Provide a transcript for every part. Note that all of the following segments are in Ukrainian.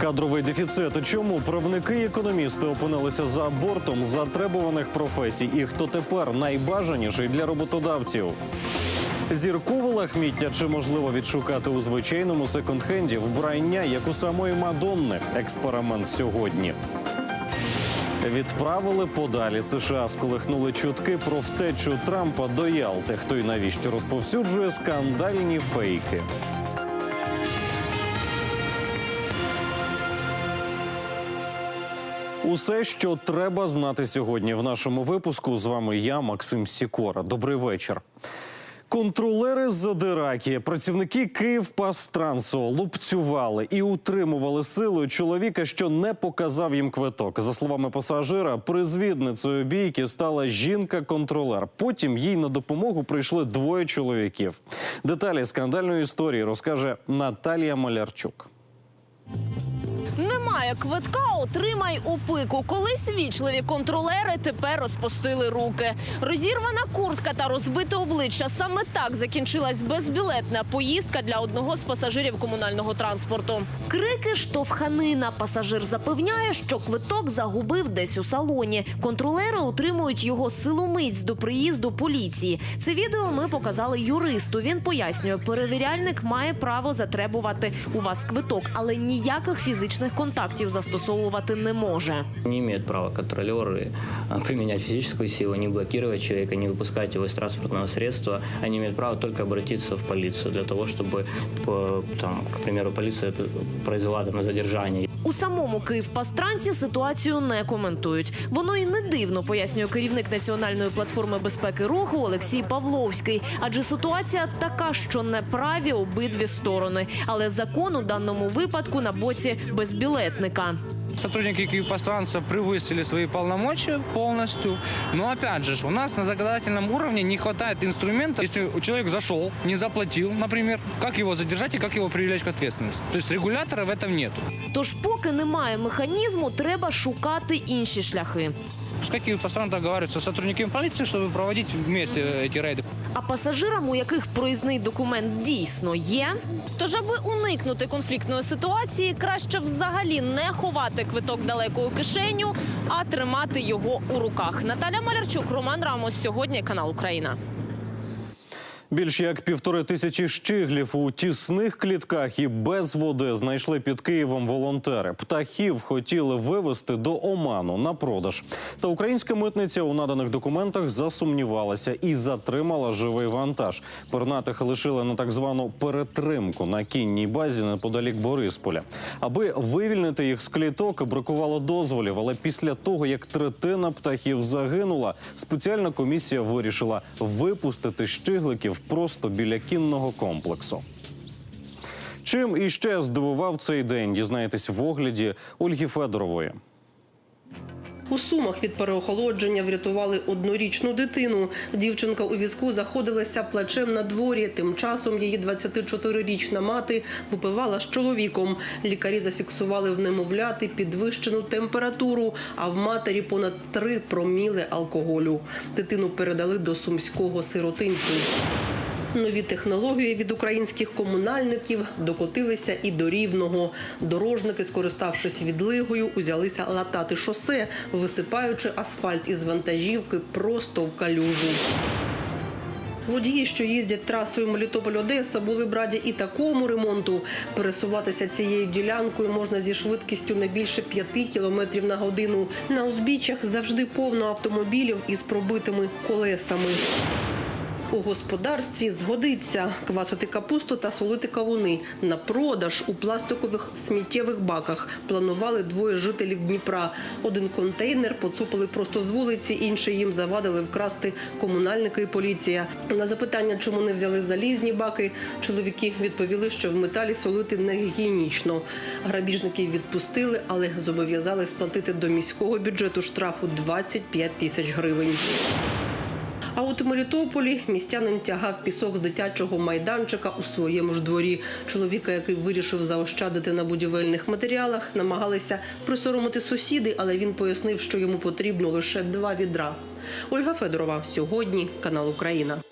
Кадровий дефіцит. Чому правники і економісти опинилися за бортом затребуваних професій? І хто тепер найбажаніший для роботодавців? Зіркове лахміття чи можливо відшукати у звичайному секонд-хенді вбрання, як у самої Мадонни? Експеримент сьогодні. Відправили подалі США, сколихнули чутки про втечу Трампа до Ялти. Хто й навіщо розповсюджує скандальні фейки? Усе, що треба знати сьогодні в нашому випуску. З вами я, Максим Сікора. Добрий вечір. Контролери Задираки, працівники Київпастрансу лупцювали і утримували силою чоловіка, що не показав їм квиток. За словами пасажира, призвідницею бійки стала жінка-контролер. Потім їй на допомогу прийшли двоє чоловіків. Деталі скандальної історії розкаже Наталія Малярчук. Немає квитка, отримай у пику. Колись вічливі контролери тепер розпустили руки. Розірвана куртка та розбите обличчя. Саме так закінчилась безбілетна поїздка для одного з пасажирів комунального транспорту. Крики штовханина. Пасажир запевняє, що квиток загубив десь у салоні. Контролери утримують його силомиць до приїзду поліції. Це відео ми показали юристу. Він пояснює, перевіряльник має право затребувати у вас квиток, але ніяких фізичних контактів застосовувати не може. Не имеют права контролеры а, применять физическую силу, не блокировать человека, не выпускать его из транспортного средства. Они имеют право только обратиться в полицию для того, чтобы, по- там, к примеру, полиция произвела там, задержание. У самому Київпастранці ситуацію не коментують. Воно і не дивно, пояснює керівник національної платформи безпеки руху Олексій Павловський. Адже ситуація така, що не праві обидві сторони, але закон у даному випадку на боці безбілетника Сотрудники Киевпостранца превысили свои полномочия полностью. Но опять же, у нас на законодательном уровне не хватает инструмента. Если человек зашел, не заплатил, например, как его задержать и как его привлечь к ответственности. То есть регулятора в этом нету. Тож, поки немає механізму, треба шукати інші шляхи. Пускай Киевпостранц договариваются с сотрудниками полиции, чтобы проводить вместе эти рейды. А пасажирам, у яких проїзний документ дійсно є, тож, аби уникнути конфліктної ситуації, краще взагалі не ховати квиток далеко кишеню, а тримати його у руках. Наталя Малярчук, Роман Рамос. Сьогодні канал Україна. Більш як півтори тисячі щиглів у тісних клітках і без води знайшли під Києвом волонтери. Птахів хотіли вивезти до Оману на продаж. Та українська митниця у наданих документах засумнівалася і затримала живий вантаж. Пернатих лишили на так звану перетримку на кінній базі неподалік Борисполя. Аби вивільнити їх з кліток, бракувало дозволів. Але після того, як третина птахів загинула, спеціальна комісія вирішила випустити щигликів просто біля кінного комплексу. Чим іще здивував цей день, дізнаєтесь в огляді Ольги Федорової. У сумах від переохолодження врятували однорічну дитину. Дівчинка у візку заходилася плачем на дворі. Тим часом її 24-річна мати випивала з чоловіком. Лікарі зафіксували в немовляти підвищену температуру, а в матері понад 3 проміли алкоголю. Дитину передали до сумського сиротинцю. Нові технології від українських комунальників докотилися і до рівного. Дорожники, скориставшись відлигою, узялися латати шосе, висипаючи асфальт із вантажівки просто в калюжу. Водії, що їздять трасою Мелітополь-Одеса, були б раді і такому ремонту. Пересуватися цією ділянкою можна зі швидкістю не більше 5 км на годину. На узбіччях завжди повно автомобілів із пробитими колесами. У господарстві згодиться квасити капусту та солити кавуни на продаж у пластикових сміттєвих баках. Планували двоє жителів Дніпра. Один контейнер поцупили просто з вулиці, інший їм завадили вкрасти комунальники і поліція. На запитання, чому не взяли залізні баки, чоловіки відповіли, що в металі солити не гігієнічно. Грабіжників відпустили, але зобов'язали сплатити до міського бюджету штрафу 25 тисяч гривень. А от у Мелітополі містянин тягав пісок з дитячого майданчика у своєму ж дворі. Чоловіка, який вирішив заощадити на будівельних матеріалах, намагалися присоромити сусіди, але він пояснив, що йому потрібно лише два відра. Ольга Федорова сьогодні, канал Україна.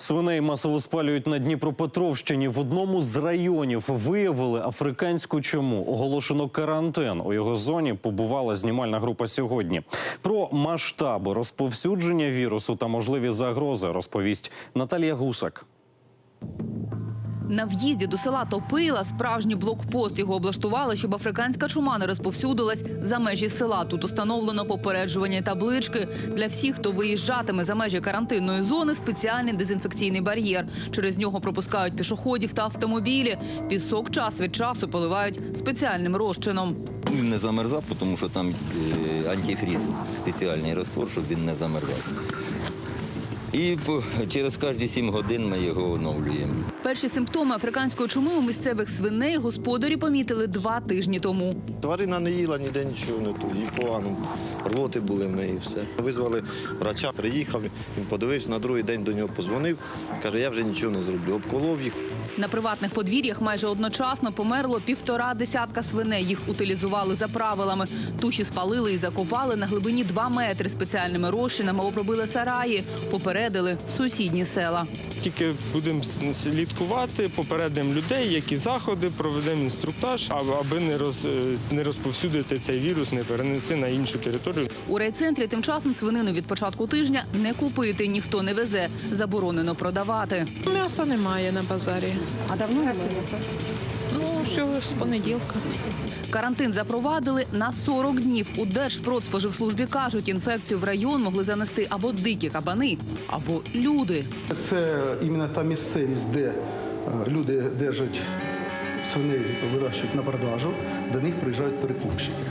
Свиней масово спалюють на Дніпропетровщині. В одному з районів виявили африканську чому. Оголошено карантин. У його зоні побувала знімальна група сьогодні. Про масштаби розповсюдження вірусу та можливі загрози розповість Наталія Гусак. На в'їзді до села Топила справжній блокпост його облаштували, щоб африканська чума не розповсюдилась за межі села. Тут установлено попереджувальні таблички для всіх, хто виїжджатиме за межі карантинної зони. Спеціальний дезінфекційний бар'єр. Через нього пропускають пішоходів та автомобілі. Пісок час від часу поливають спеціальним розчином. Він не замерзав, тому що там е, антифріз спеціальний розтвор, щоб він не замерзав. І через кожні 7 годин ми його оновлюємо. Перші симптоми африканської чуми у місцевих свиней господарі помітили два тижні тому. Тварина не їла ніде нічого не ту, їй погано. Рвоти були в неї все. Визвали врача, приїхав, він подивився, на другий день до нього позвонив. Каже, я вже нічого не зроблю. Обколов їх. На приватних подвір'ях майже одночасно померло півтора десятка свиней. Їх утилізували за правилами. Туші спалили і закопали на глибині 2 метри спеціальними розчинами, обробили сараї, попередили сусідні села. Тільки будемо слідкувати, попередимо людей, які заходи, проведемо інструктаж, аби- не роз не розповсюдити цей вірус, не перенести на іншу територію. У райцентрі тим часом свинину від початку тижня не купити ніхто не везе. Заборонено продавати. М'яса немає на базарі. А давно я стрілася? Ну, всього з понеділка. Карантин запровадили на 40 днів. У Держпродспоживслужбі кажуть, інфекцію в район могли занести або дикі кабани, або люди. Це іменно та місцевість, де е, люди держать свиней, вирощують на продажу, до них приїжджають перекупщики.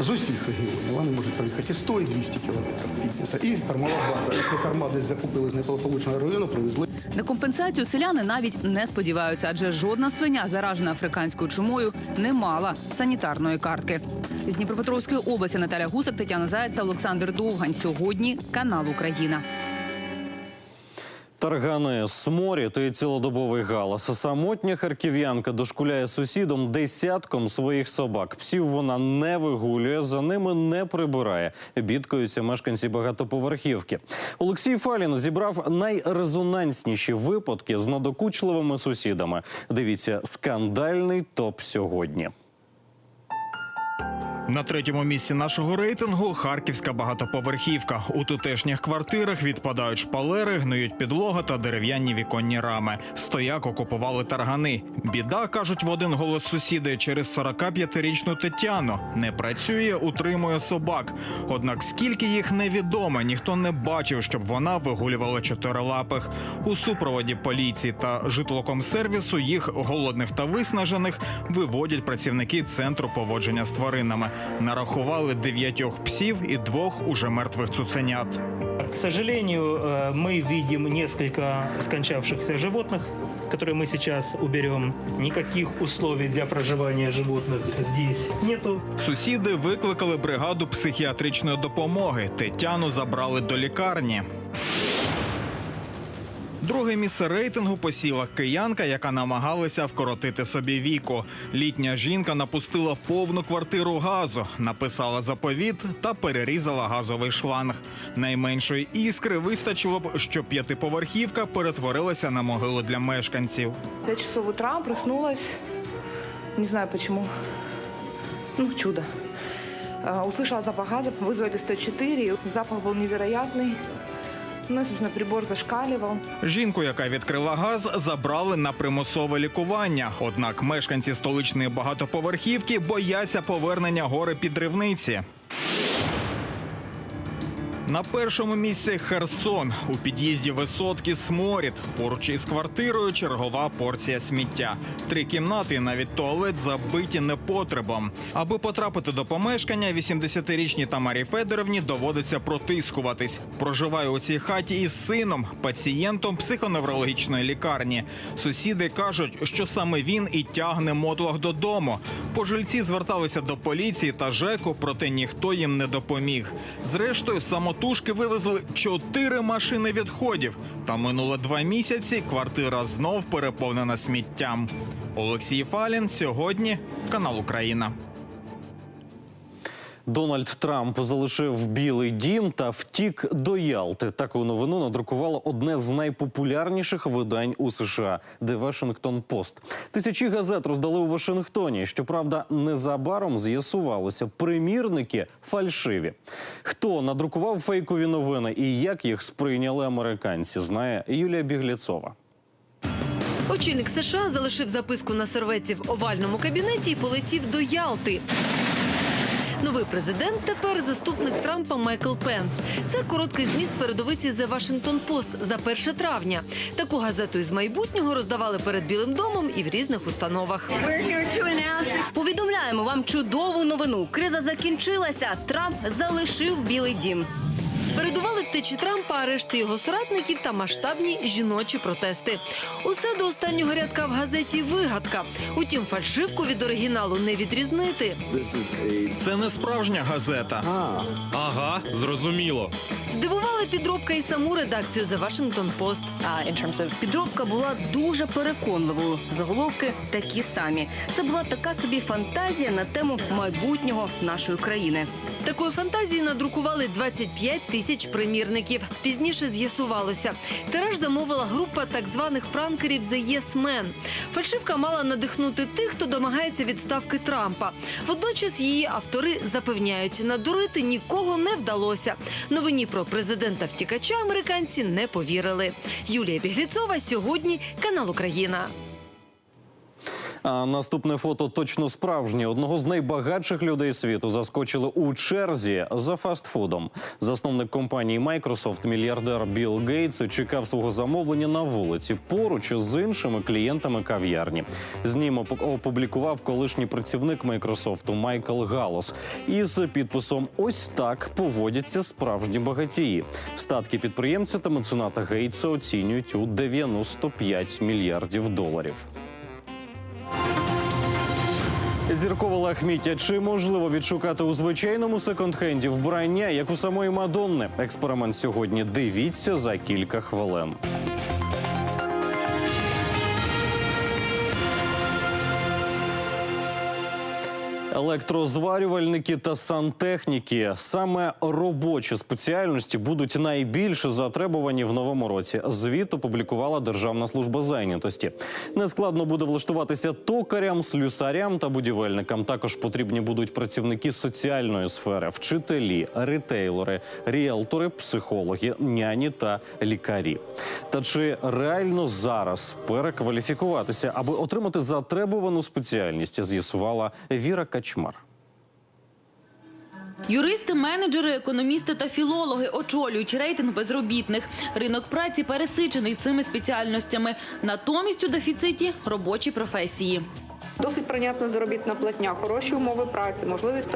З усіх регіонів вони можуть приїхати і 100, і 200 кілометрів піднята. І кормова база. Якщо корма десь закупили з неполученого району, привезли. На компенсацію селяни навіть не сподіваються, адже жодна свиня, заражена африканською чумою, не мала санітарної картки. З Дніпропетровської області Наталя Гусак, Тетяна Зайця, Олександр Довгань. Сьогодні канал Україна. Таргани, сморід і цілодобовий галас. Самотня харків'янка дошкуляє сусідом десятком своїх собак. Псів вона не вигулює, за ними не прибирає. Бідкаються мешканці багатоповерхівки. Олексій Фалін зібрав найрезонансніші випадки з надокучливими сусідами. Дивіться, скандальний топ сьогодні. На третьому місці нашого рейтингу харківська багатоповерхівка. У тутешніх квартирах відпадають шпалери, гниють підлога та дерев'яні віконні рами. Стояк окупували таргани. Біда кажуть в один голос сусіди через 45-річну Тетяну. Не працює, утримує собак. Однак скільки їх невідомо, ніхто не бачив, щоб вона вигулювала чотирилапих. У супроводі поліції та житлокомсервісу їх голодних та виснажених виводять працівники центру поводження з тваринами. Нарахували дев'ятьох псів і двох уже мертвих цуценят. К сожалению, э, мы видим несколько скончавшихся животных, которые мы сейчас уберем. Никаких условий для проживания животных здесь нету. Сусіди викликали бригаду психіатричної допомоги. Тетяну забрали до лікарні. Друге місце рейтингу посіла киянка, яка намагалася вкоротити собі віку. Літня жінка напустила повну квартиру газу, написала заповіт та перерізала газовий шланг. Найменшої іскри вистачило б, щоб п'ятиповерхівка перетворилася на могилу для мешканців. 5 часов утра проснулась. Не знаю почему. Ну, чудо. А, Услышала запах газа, вызвали 104. Запах был невероятный. Ну, на прибор зашкалював. Жінку, яка відкрила газ, забрали на примусове лікування. Однак мешканці столичної багатоповерхівки бояться повернення гори підривниці. На першому місці Херсон. У під'їзді висотки сморід. Поруч із квартирою чергова порція сміття. Три кімнати, навіть туалет забиті непотребом. Аби потрапити до помешкання, 80-річній Тамарі Федоровні доводиться протискуватись. Проживає у цій хаті із сином, пацієнтом психоневрологічної лікарні. Сусіди кажуть, що саме він і тягне мотлох додому. Пожильці зверталися до поліції та ЖЕКу, проте ніхто їм не допоміг. Зрештою, самотужки вивезли чотири машини відходів. Та минуло два місяці. Квартира знов переповнена сміттям. Олексій Фалін сьогодні канал Україна. Дональд Трамп залишив Білий дім та втік до Ялти. Таку новину надрукувало одне з найпопулярніших видань у США The Washington Post. Тисячі газет роздали у Вашингтоні. Щоправда, незабаром з'ясувалося, примірники фальшиві. Хто надрукував фейкові новини і як їх сприйняли американці, знає Юлія Біглєцова. Очільник США залишив записку на серветці в овальному кабінеті і полетів до Ялти. Новий президент тепер заступник Трампа Майкл Пенс. Це короткий зміст передовиці The Washington Post за 1 травня. Таку газету із майбутнього роздавали перед Білим домом і в різних установах. Повідомляємо вам чудову новину. Криза закінчилася. Трамп залишив Білий дім. Передували втечі Трампа, арешти його соратників та масштабні жіночі протести. Усе до останнього рядка в газеті вигадка. Утім, фальшивку від оригіналу не відрізнити. Це не справжня газета. Ага, зрозуміло. Здивували підробка і саму редакцію The Washington Post. Підробка була дуже переконливою. Заголовки такі самі. Це була така собі фантазія на тему майбутнього нашої країни. Такої фантазії надрукували 25 тисяч примірників. Пізніше з'ясувалося. Тираж замовила група так званих пранкерів The Yes Men. Фальшивка мала надихнути тих, хто домагається відставки Трампа. Водночас її автори запевняють, надурити нікого не вдалося. Новині про президента втікача американці не повірили. Юлія Бігліцова сьогодні канал Україна. А наступне фото точно справжнє. Одного з найбагатших людей світу заскочили у черзі за фастфудом. Засновник компанії Microsoft, мільярдер Білл Гейтс, чекав свого замовлення на вулиці поруч з іншими клієнтами кав'ярні. Знімок опублікував колишній працівник Microsoft Майкл Галос із підписом Ось так поводяться справжні багатії. Статки підприємця та мецената Гейтса оцінюють у 95 мільярдів доларів. Зіркове лахміття чи можливо відшукати у звичайному секонд-хенді вбрання, як у самої Мадонни? Експеримент сьогодні. Дивіться за кілька хвилин. Електрозварювальники та сантехніки саме робочі спеціальності будуть найбільше затребувані в новому році. Звіт опублікувала Державна служба зайнятості. Нескладно буде влаштуватися токарям, слюсарям та будівельникам. Також потрібні будуть працівники соціальної сфери, вчителі, ретейлери, ріелтори, психологи, няні та лікарі. Та чи реально зараз перекваліфікуватися, аби отримати затребувану спеціальність, з'ясувала Віра Качмар. Юристи, менеджери, економісти та філологи очолюють рейтинг безробітних. Ринок праці пересичений цими спеціальностями. Натомість у дефіциті робочі професії. Досить прийнятна заробітна платня, хороші умови праці, можливість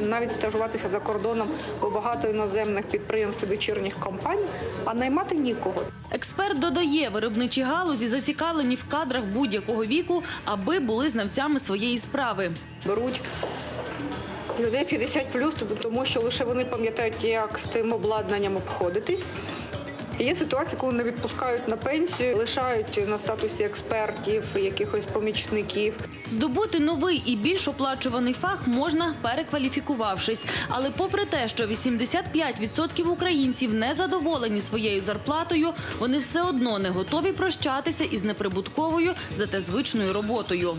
навіть стажуватися за кордоном у багато іноземних підприємств і дочірніх компаній, а наймати нікого. Експерт додає, виробничі галузі зацікавлені в кадрах будь-якого віку, аби були знавцями своєї справи. Беруть людей 50 тому що лише вони пам'ятають, як з цим обладнанням обходитись. Є ситуації, коли не відпускають на пенсію, лишають на статусі експертів, якихось помічників. Здобути новий і більш оплачуваний фах можна перекваліфікувавшись. Але попри те, що 85% українців не задоволені своєю зарплатою, вони все одно не готові прощатися із неприбутковою, зате звичною роботою.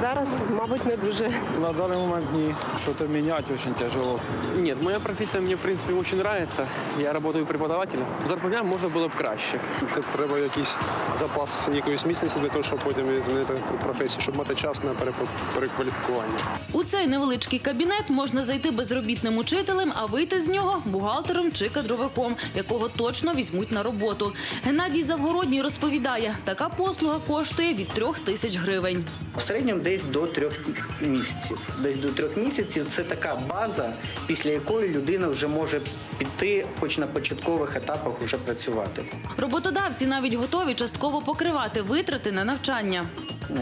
Зараз, мабуть, не дуже. На данный момент не. Что-то менять очень тяжело. Нет, моя профессия мне, в принципе, очень нравится. Я работаю преподавателем. Зарплатня можна було б краще. Це треба якийсь запас якоїсь міцності для того, щоб потім змінити професію, щоб мати час на перепо- перекваліфікування. У цей невеличкий кабінет можна зайти безробітним учителем, а вийти з нього бухгалтером чи кадровиком, якого точно візьмуть на роботу. Геннадій Завгородній розповідає, така послуга коштує від трьох тисяч гривень. В середньому десь до трьох місяців. Десь до трьох місяців це така база, після якої людина вже може піти, хоч на початкових етапах, вже працювати. Роботодавці навіть готові частково покривати витрати на навчання.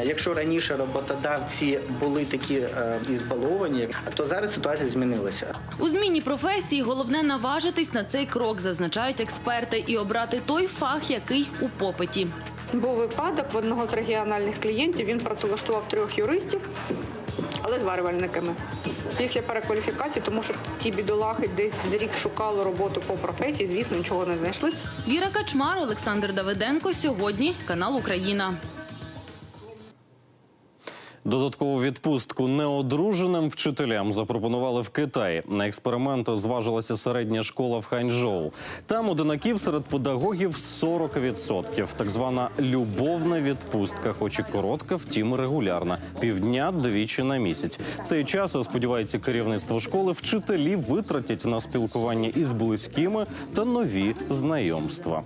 Якщо раніше роботодавці були такі е, ізбаловані, то зараз ситуація змінилася. У зміні професії головне наважитись на цей крок, зазначають експерти, і обрати той фах, який у попиті. Був випадок в одного з регіональних клієнтів. Він працевлаштував трьох юристів, але зварювальниками. після перекваліфікації, тому що ті бідолахи десь рік шукали роботу по професії, звісно, нічого не знайшли. Віра Качмар, Олександр Давиденко. Сьогодні канал Україна. Додаткову відпустку неодруженим вчителям запропонували в Китаї. На експеримент зважилася середня школа в Ханчжоу. Там одинаків серед педагогів 40%. Так звана любовна відпустка, хоч і коротка, втім регулярна. Півдня двічі на місяць. Цей час, сподівається керівництво школи, вчителі витратять на спілкування із близькими та нові знайомства.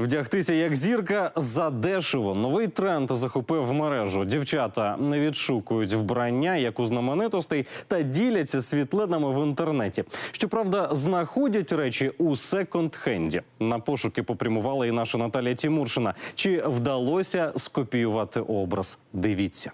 Вдягтися як зірка задешево. Новий тренд захопив мережу. Дівчата не відшукують вбрання, як у знаменитостей, та діляться світлинами в інтернеті. Щоправда, знаходять речі у секонд-хенді. На пошуки попрямувала і наша Наталія Тімуршина. Чи вдалося скопіювати образ? Дивіться.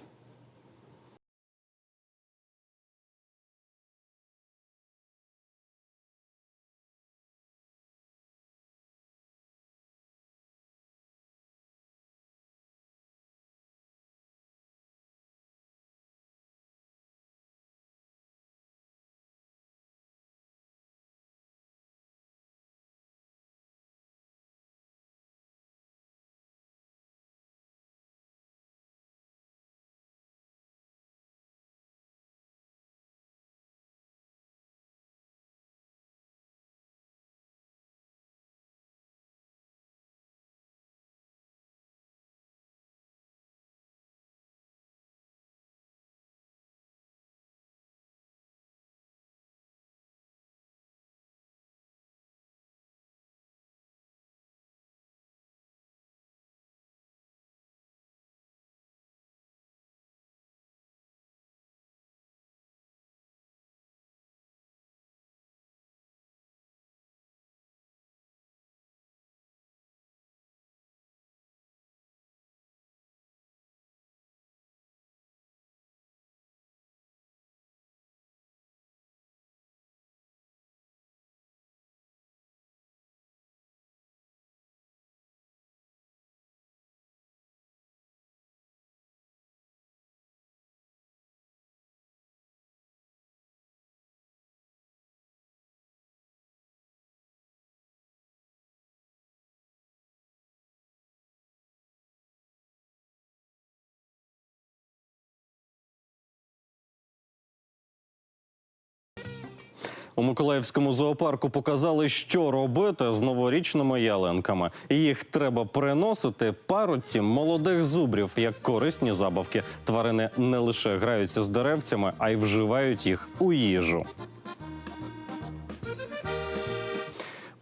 У Миколаївському зоопарку показали, що робити з новорічними ялинками. Їх треба приносити пароці молодих зубрів як корисні забавки. Тварини не лише граються з деревцями, а й вживають їх у їжу.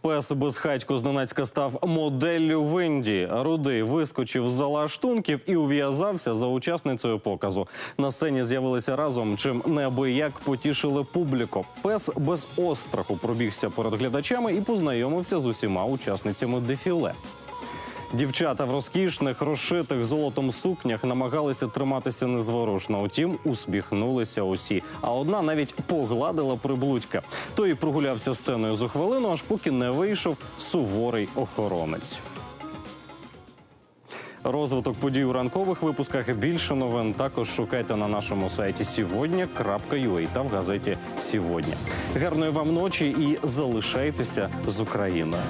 Пес безхатько з Донецька став моделлю в Індії. Рудий вискочив з-за лаштунків і ув'язався за учасницею показу. На сцені з'явилися разом, чим неабияк потішили публіку. Пес без остраху пробігся перед глядачами і познайомився з усіма учасницями дефіле. Дівчата в розкішних, розшитих золотом сукнях намагалися триматися незворушно. Утім, усміхнулися усі. А одна навіть погладила приблудька. Той прогулявся сценою за хвилину, аж поки не вийшов суворий охоронець. Розвиток подій у ранкових випусках. Більше новин також шукайте на нашому сайті сьогодні.ua та в газеті Сьогодні. Гарної вам ночі і залишайтеся з Україною.